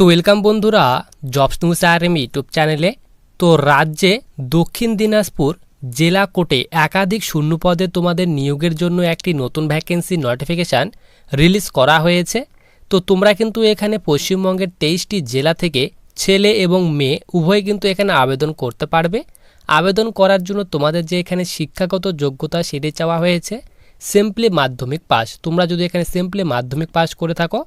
তো ওয়েলকাম বন্ধুরা jobs news R M YouTube চ্যানেলে তো রাজ্যে দক্ষিণ দিনাজপুর জেলা কোর্টে একাধিক শূন্যপদে তোমাদের নিয়োগের জন্য একটি নতুন ভ্যাকেন্সি নোটিফিকেশান রিলিজ করা হয়েছে। তো তোমরা কিন্তু এখানে পশ্চিমবঙ্গের তেইশটি জেলা থেকে ছেলে এবং মেয়ে উভয় কিন্তু এখানে আবেদন করতে পারবে। আবেদন করার জন্য তোমাদের যে এখানে শিক্ষাগত যোগ্যতা সেটি চাওয়া হয়েছে। সিম্পলি মাধ্যমিক পাস তোমরা যদি এখানে সিম্পলি মাধ্যমিক পাস করে থাকো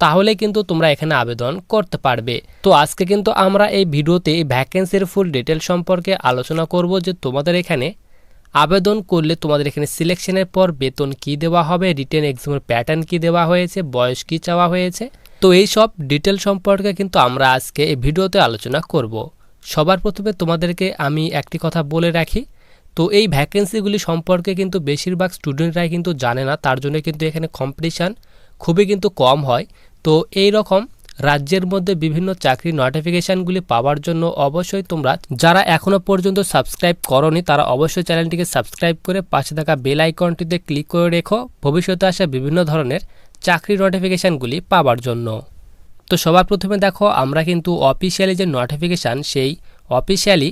তাহলে কিন্তু তোমরা এখানে আবেদন করতে পারবে। তো আজকে কিন্তু আমরা এই ভিডিওতে এই ভ্যাকেন্সির ফুল ডিটেল সম্পর্কে আলোচনা করব যে তোমাদের এখানে আবেদন করলে তোমাদের এখানে সিলেকশনের পর বেতন কি দেওয়া হবে রিটেন এক্সামের প্যাটার্ন কি দেওয়া হয়েছে, বয়স কি চাওয়া হয়েছে। তো এই সব ডিটেল সম্পর্কে কিন্তু আমরা আজকে এই ভিডিওতে আলোচনা করব। সবার প্রথমে তোমাদেরকে আমি একটি কথা বলে রাখি, তো এই ভ্যাকেন্সিগুলি সম্পর্কে কিন্তু বেশিরভাগ স্টুডেন্টরাই কিন্তু জানে না, তার জন্য কিন্তু এখানে কম্পিটিশান খুবই কিন্তু কম হয়। তো এই রকম রাজ্যের মধ্যে বিভিন্ন চাকরি নোটিফিকেশানগুলি পাওয়ার জন্য অবশ্যই তোমরা যারা এখনও পর্যন্ত সাবস্ক্রাইব করনি, তারা অবশ্যই চ্যানেলটিকে সাবস্ক্রাইব করে পাশে থাকা বেল আইকনটিতে ক্লিক করে রেখো। ভবিষ্যতে আসা বিভিন্ন ধরনের চাকরি নোটিফিকেশানগুলি পাওয়ার জন্য। তো সবার প্রথমে দেখো, আমরা কিন্তু অফিসিয়ালি যে নোটিফিকেশান সেই অফিসিয়ালি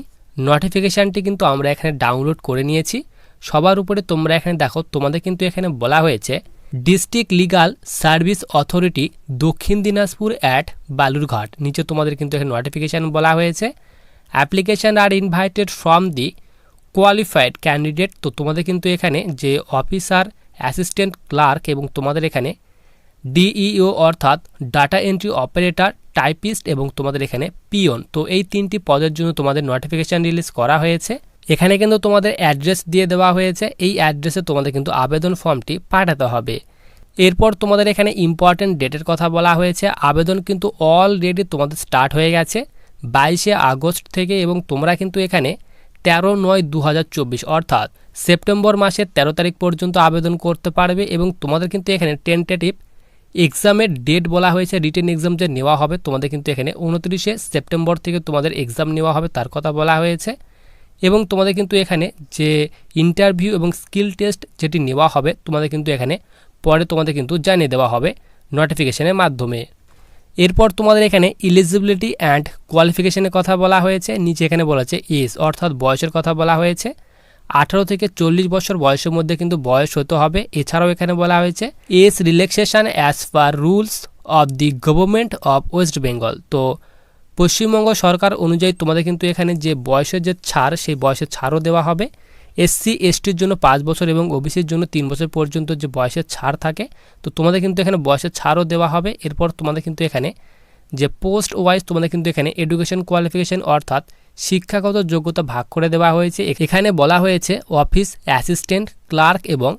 নোটিফিকেশানটি কিন্তু আমরা এখানে ডাউনলোড করে নিয়েছি। সবার উপরে তোমরা এখানে দেখো, তোমাদের কিন্তু এখানে বলা হয়েছে ডিস্ট্রিক্ট লিগাল সার্ভিস অথরিটি দক্ষিণ দিনাজপুর অ্যাট বালুরঘাট। নিচে তোমাদের কিন্তু এখানে নোটিফিকেশান বলা হয়েছে। Application are invited from the qualified candidate তো তোমাদের কিন্তু এখানে যে অফিসার অ্যাসিস্ট্যান্ট ক্লার্ক এবং তোমাদের এখানে ডিইও অর্থাৎ ডাটা এন্ট্রি অপারেটর টাইপিস্ট এবং তোমাদের এখানে পিওন তো এই তিনটি পদের জন্য তোমাদের নোটিফিকেশান রিলিজ করা হয়েছে। এখানে কিন্তু তোমাদের অ্যাড্রেস দিয়ে দেওয়া হয়েছে। এই অ্যাড্রেসে তোমাদের কিন্তু আবেদন ফর্মটি পাঠাতে হবে। এরপর তোমাদের এখানে ইম্পর্টেন্ট ডেটের কথা বলা হয়েছে। আবেদন কিন্তু অলরেডি তোমাদের স্টার্ট হয়ে গেছে। বাইশে আগস্ট থেকে এবং তোমরা কিন্তু এখানে তেরো নয় দু অর্থাৎ সেপ্টেম্বর মাসের তেরো তারিখ পর্যন্ত আবেদন করতে পারবে এবং তোমাদের কিন্তু এখানে টেন্টেটিভ এক্সামের ডেট বলা হয়েছে। রিটেন এক্সাম যে নেওয়া হবে, তোমাদের কিন্তু এখানে উনত্রিশে সেপ্টেম্বর থেকে তোমাদের এক্সাম নেওয়া হবে, তার কথা বলা হয়েছে। এবং তোমাদের কিন্তু এখানে যে ইন্টারভিউ এবং স্কিল টেস্ট যেটি নেওয়া হবে, তোমাদের কিন্তু এখানে পরে তোমাদের কিন্তু জানিয়ে দেওয়া হবে নোটিফিকেশনের মাধ্যমে। এরপর তোমাদের এখানে ইলিজিবিলিটি অ্যান্ড কোয়ালিফিকেশনের কথা বলা হয়েছে, নিচে এখানে বলা হয়েছে এজ অর্থাৎ বয়সের কথা বলা হয়েছে। আঠারো থেকে চল্লিশ বছর বয়সের মধ্যে কিন্তু বয়স হতে হবে, এছাড়াও এখানে বলা হয়েছে age relaxation as per rules of the government of West Bengal তো পশ্চিমবঙ্গ সরকার অনুযায়ী তোমাদের কিন্তু এখানে যে বয়সের যে ছাড়, সেই বয়সের ছাড়ও দেওয়া হবে। এসসি, এসটির জন্য পাঁচ বছর এবং ওবিসির জন্য তিন বছর পর্যন্ত যে বয়সের ছাড় থাকে, তো তোমাদের কিন্তু এখানে বয়সের ছাড়ও দেওয়া হবে। এরপর তোমাদের কিন্তু এখানে যে পোস্ট ওয়াইজ তোমাদের কিন্তু এখানে এডুকেশন কোয়ালিফিকেশন অর্থাৎ শিক্ষাগত যোগ্যতা ভাগ করে দেওয়া হয়েছে। এখানে বলা হয়েছে অফিস অ্যাসিস্ট্যান্ট, ক্লার্ক এবং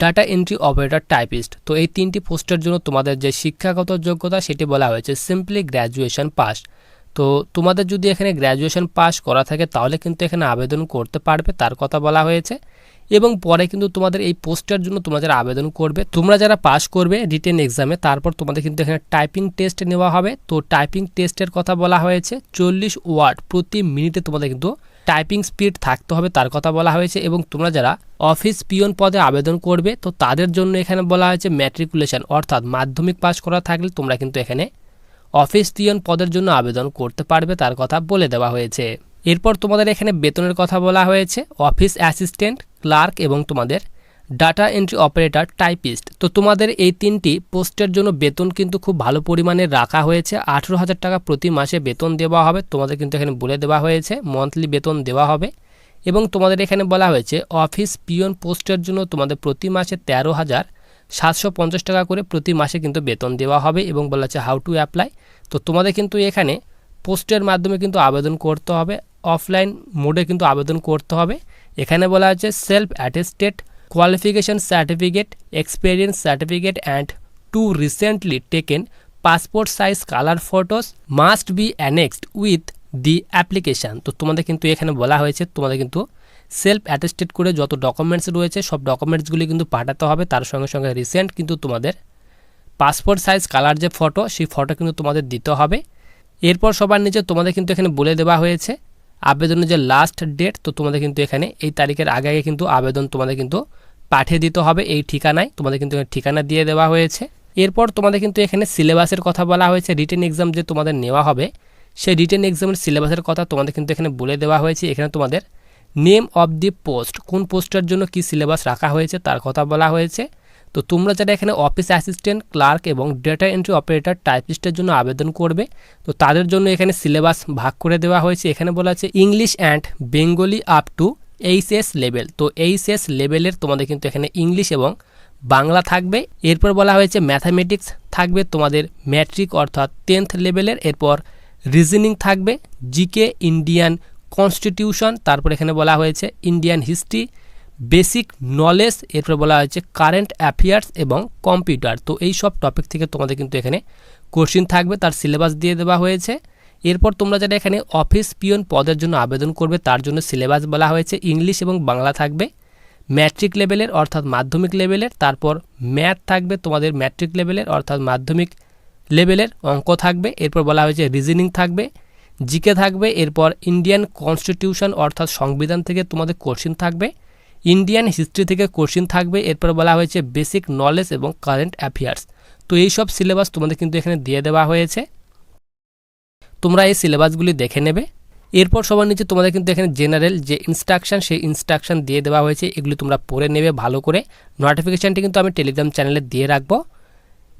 ডাটা এন্ট্রি অপারেটর টাইপিস্ট। তো এই তিনটি পোস্টের জন্য তোমাদের যে শিক্ষাগত যোগ্যতা, সেটি বলা হয়েছে সিম্পলি গ্র্যাজুয়েশন পাস তো তোমাদের যদি এখানে গ্র্যাজুয়েশন পাস করা থাকে, তাহলে কিন্তু এখানে আবেদন করতে পারবে, তার কথা বলা হয়েছে। এবং পরে কিন্তু তোমাদের এই পোস্টের জন্য তোমরা যারা আবেদন করবে, তোমরা যারা পাস করবে রিটেন এক্সামে তারপর তোমাদের কিন্তু এখানে টাইপিং টেস্ট নেওয়া হবে। তো টাইপিং টেস্টের কথা বলা হয়েছে, চল্লিশ ওয়ার্ড প্রতি মিনিটে তোমাদের কিন্তু টাইপিং স্পিড থাকতে হবে, তার কথা বলা হয়েছে। এবং তোমরা যারা অফিস পিয়ন পদে আবেদন করবে, তো তাদের জন্য এখানে বলা হয়েছে ম্যাট্রিকুলেশন অর্থাৎ মাধ্যমিক পাস করা থাকলে তোমরা কিন্তু এখানে অফিস পিয়ন পদের জন্য আবেদন করতে পারবে তার কথা বলে দেওয়া হয়েছে। এরপর তোমাদের এখানে বেতনের কথা বলা হয়েছে। অফিস অ্যাসিস্ট্যান্ট, ক্লার্ক এবং তোমাদের ডাটা এন্ট্রি অপারেটর, টাইপিস্ট। তো তোমাদের এই তিনটি পোস্টের জন্য বেতন কিন্তু খুব ভালো পরিমাণে রাখা হয়েছে। আঠেরো হাজার টাকা প্রতি মাসে বেতন দেওয়া হবে। তোমাদের কিন্তু এখানে বলে দেওয়া হয়েছে মন্থলি বেতন দেওয়া হবে। এবং তোমাদের এখানে বলা হয়েছে, অফিস পিয়ন পোস্টের জন্য তোমাদের প্রতি মাসে তেরো হাজার সাতশো পঞ্চাশ টাকা করে প্রতি মাসে কিন্তু বেতন দেওয়া হবে এবং বলা হচ্ছে হাউ টু অ্যাপ্লাই তো তোমাদের কিন্তু এখানে পোস্টের মাধ্যমে কিন্তু আবেদন করতে হবে অফলাইন মোডে কিন্তু আবেদন করতে হবে। এখানে বলা হচ্ছে self attested qualification certificate experience certificate and two recently taken passport size colour photos must be annexed with the application তো তোমাদের কিন্তু এখানে বলা হয়েছে, তোমাদের কিন্তু সেলফ অ্যাটেস্টেড করে যত ডকুমেন্টস রয়েছে, সব ডকুমেন্টসগুলি কিন্তু পাঠাতে হবে। তার সঙ্গে সঙ্গে রিসেন্ট কিন্তু তোমাদের পাসপোর্ট সাইজ কালার যে ফটো সেই ফটো কিন্তু তোমাদের দিতে হবে। এরপর সবার নিচে তোমাদের কিন্তু এখানে বলে দেওয়া হয়েছে, আবেদনের যে লাস্ট ডেট তো তোমাদের কিন্তু এখানে এই তারিখের আগে আগে কিন্তু আবেদন তোমাদের কিন্তু পাঠিয়ে দিতে হবে। এই ঠিকানায় তোমাদের কিন্তু ঠিকানা দিয়ে দেওয়া হয়েছে। এরপর তোমাদের কিন্তু এখানে সিলেবাসের কথা বলা হয়েছে রিটেন এক্সাম যে তোমাদের নেওয়া হবে, সেই রিটেন এক্সামের সিলেবাসের কথা তোমাদের কিন্তু এখানে বলে দেওয়া হয়েছে। এখানে তোমাদের নেম অফ দি পোস্ট, কোন পোস্টের জন্য কি সিলেবাস রাখা হয়েছে তার কথা বলা হয়েছে। তো তোমরা যারা এখানে অফিস অ্যাসিস্ট্যান্ট, ক্লার্ক এবং ডেটা এন্ট্রি অপারেটর টাইপিস্টের জন্য আবেদন করবে, তো তাদের জন্য এখানে সিলেবাস ভাগ করে দেওয়া হয়েছে। এখানে বলা আছে English and Bengali up to HS level. তো এইচএস লেভেলের তোমাদের কিন্তু এখানে ইংলিশ এবং বাংলা থাকবে। এরপর বলা হয়েছে ম্যাথামেটিক্স থাকবে তোমাদের ম্যাট্রিক অর্থাৎ টেন্থ লেভেলের। এরপর রিজনিং থাকবে, জিকে, ইন্ডিয়ান কনস্টিটিউশন তারপর এখানে বলা হয়েছে ইন্ডিয়ান হিস্ট্রি বেসিক নলেজ এরপর বলা হয়েছে কারেন্ট অ্যাফেয়ার্স এবং কম্পিউটার তো এই সব টপিক থেকে তোমাদের কিন্তু এখানে কোশ্চিন থাকবে, তার সিলেবাস দিয়ে দেওয়া হয়েছে। এরপর তোমরা যারা এখানে অফিস পিয়ন পদের জন্য আবেদন করবে, তার জন্য সিলেবাস বলা হয়েছে। ইংলিশ এবং বাংলা থাকবে। ম্যাট্রিক লেভেলের অর্থাৎ মাধ্যমিক লেভেলের তারপর ম্যাথ থাকবে, তোমাদের ম্যাট্রিক লেভেলের অর্থাৎ মাধ্যমিক লেভেলের অঙ্ক থাকবে। এরপর বলা হয়েছে রিজনিং থাকবে। জিকে থাকবে, এরপর ইন্ডিয়ান কনস্টিটিউশন অর্থাৎ সংবিধান থেকে তোমাদের কোশ্চিন থাকবে ইন্ডিয়ান হিস্ট্রি থেকে কোশ্চিন থাকবে, এরপর বলা হয়েছে বেসিক নলেজ এবং কারেন্ট অ্যাফেয়ার্স তো এই সব সিলেবাস তোমাদের কিন্তু এখানে দিয়ে দেওয়া হয়েছে। তোমরা এই সিলেবাসগুলি দেখে নেবে। এরপর সবার নিচে তোমাদের কিন্তু এখানে জেনারেল যে ইনস্ট্রাকশন সেই ইনস্ট্রাকশন দিয়ে দেওয়া হয়েছে, এগুলি তোমরা পড়ে নেবে ভালো করে। নোটিফিকেশানটি কিন্তু আমি টেলিগ্রাম চ্যানেলে দিয়ে রাখব।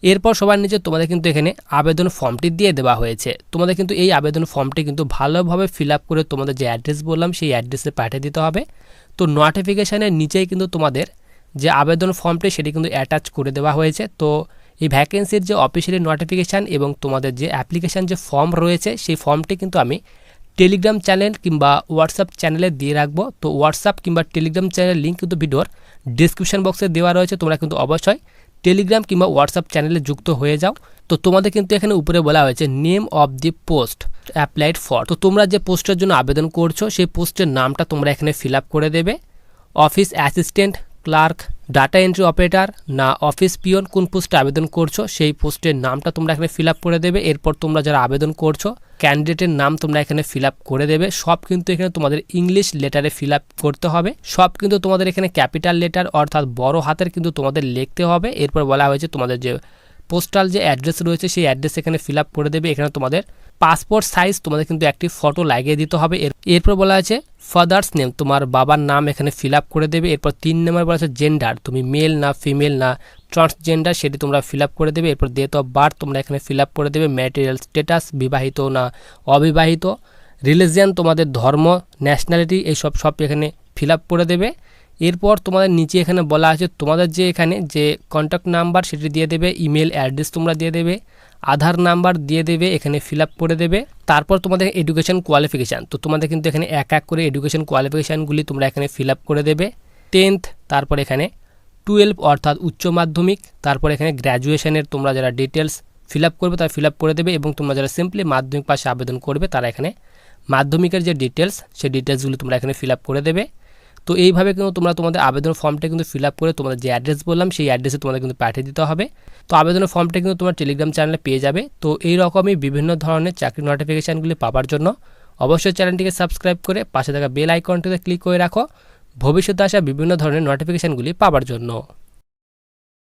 এরপর সবার নিচে তোমাদের কিন্তু এখানে আবেদন ফর্মটি দিয়ে দেওয়া হয়েছে। তোমাদের কিন্তু এই আবেদন ফর্মটি কিন্তু ভালোভাবে ফিল করে তোমাদের যে অ্যাড্রেস বললাম, সেই অ্যাড্রেসে পাঠিয়ে দিতে হবে। তো নোটিফিকেশানের নিচেই কিন্তু তোমাদের যে আবেদন ফর্মটি, সেটি কিন্তু অ্যাটাচ করে দেওয়া হয়েছে। তো এই ভ্যাকেন্সির যে অফিসিয়ালি নোটিফিকেশান এবং তোমাদের যে অ্যাপ্লিকেশান যে ফর্ম রয়েছে, সেই ফর্মটি কিন্তু আমি টেলিগ্রাম চ্যানেল কিংবা হোয়াটসঅ্যাপ চ্যানেলে দিয়ে রাখব। তো হোয়াটসঅ্যাপ কিংবা টেলিগ্রাম চ্যানেলের লিঙ্ক কিন্তু ভিডিওর ডিসক্রিপশন বক্সে দেওয়া রয়েছে, তোমরা কিন্তু অবশ্যই টেলিগ্রাম কিংবা হোয়াটসঅ্যাপ চ্যানেলে যুক্ত হয়ে যাও। তো তোমাদের কিন্তু এখানে উপরে বলা হয়েছে name of the post applied for তো তোমরা যে পোস্টের জন্য আবেদন করছ, সেই পোস্টের নামটা তোমরা এখানে ফিল করে দেবে। Office assistant clerk, data entry operator, না অফিস পিয়ন কোন পোস্টে আবেদন করছ, সেই পোস্টের নামটা তোমরা এখানে ফিল করে দেবে। এরপর তোমরা যারা আবেদন করছ, ক্যান্ডিডেটের নাম তোমরা এখানে ফিল করে দেবে। সব কিন্তু এখানে তোমাদের ইংলিশ লেটারে ফিল করতে হবে। সব কিন্তু তোমাদের এখানে ক্যাপিটাল লেটার, অর্থাৎ বড় হাতের কিন্তু তোমাদের লিখতে হবে। এরপর বলা হয়েছে তোমাদের যে পোস্টাল যে অ্যাড্রেস রয়েছে, সেই অ্যাড্রেস এখানে ফিল করে দেবে। এখানে তোমাদের পাসপোর্ট সাইজ তোমাদের কিন্তু একটি ফটো লাগিয়ে দিতে হবে। এরপর বলা আছে, ফাদার্স নেম, তোমার বাবার নাম এখানে ফিল করে দেবে। এরপর তিন নম্বর বলা আছে, জেন্ডার, তুমি মেল না ফিমেল না ট্রান্সজেন্ডার সেটি তোমরা ফিল করে দেবে। এরপর ডেট অফ বার্থ তোমরা এখানে ফিল করে দেবে। ম্যাটেরিয়াল স্ট্যাটাস বিবাহিত না অবিবাহিত। রিলিজিয়ান তোমাদের ধর্ম ন্যাশনালিটি এইসব সব এখানে ফিল করে দেবে। এরপর তোমাদের নিচে এখানে বলা আছে, তোমাদের যে এখানে যে কন্ট্যাক্ট নাম্বার সেটি দিয়ে দেবে ইমেল অ্যাড্রেস তোমরা দিয়ে দেবে। আধার নাম্বার দিয়ে দেবে, এখানে ফিল আপ করে দেবে। তারপর তোমাদের এডুকেশন কোয়ালিফিকেশান তো তোমাদের কিন্তু এখানে এক এক করে এডুকেশন কোয়ালিফিকেশানগুলি তোমরা এখানে ফিল আপ করে দেবে। টেন্থ তারপর এখানে টুয়েলভ অর্থাৎ উচ্চ মাধ্যমিক, তারপর এখানে গ্র্যাজুয়েশনের তোমরা যারা ডিটেলস ফিল আপ করবে, তারা ফিল আপ করে দেবে এবং তোমরা যারা সিম্পলি মাধ্যমিক পাশে আবেদন করবে, তারা এখানে মাধ্যমিকের যে ডিটেলস সেই ডিটেলসগুলি তোমরা এখানে ফিল আপ করে দেবে। তো এইভাবে কিন্তু তোমরা তোমাদের আবেদন ফর্মটা কিন্তু ফিল আপ করে তোমাদের যে অ্যাড্রেস বললাম, সেই অ্যাড্রেসে তোমাদের কিন্তু পাঠিয়ে দিতে হবে। তো আবেদনের ফর্মটা কিন্তু তোমার টেলিগ্রাম চ্যানেলে পেয়ে যাবে। তো এই রকমই বিভিন্ন ধরনের চাকরি নোটিফিকেশানগুলি পাওয়ার জন্য অবশ্যই চ্যানেলটিকে সাবস্ক্রাইব করে পাশে থাকা বেল আইকনটিতে ক্লিক করে রাখো। ভবিষ্যতে আসা বিভিন্ন ধরনের নোটিফিকেশানগুলি পাওয়ার জন্য।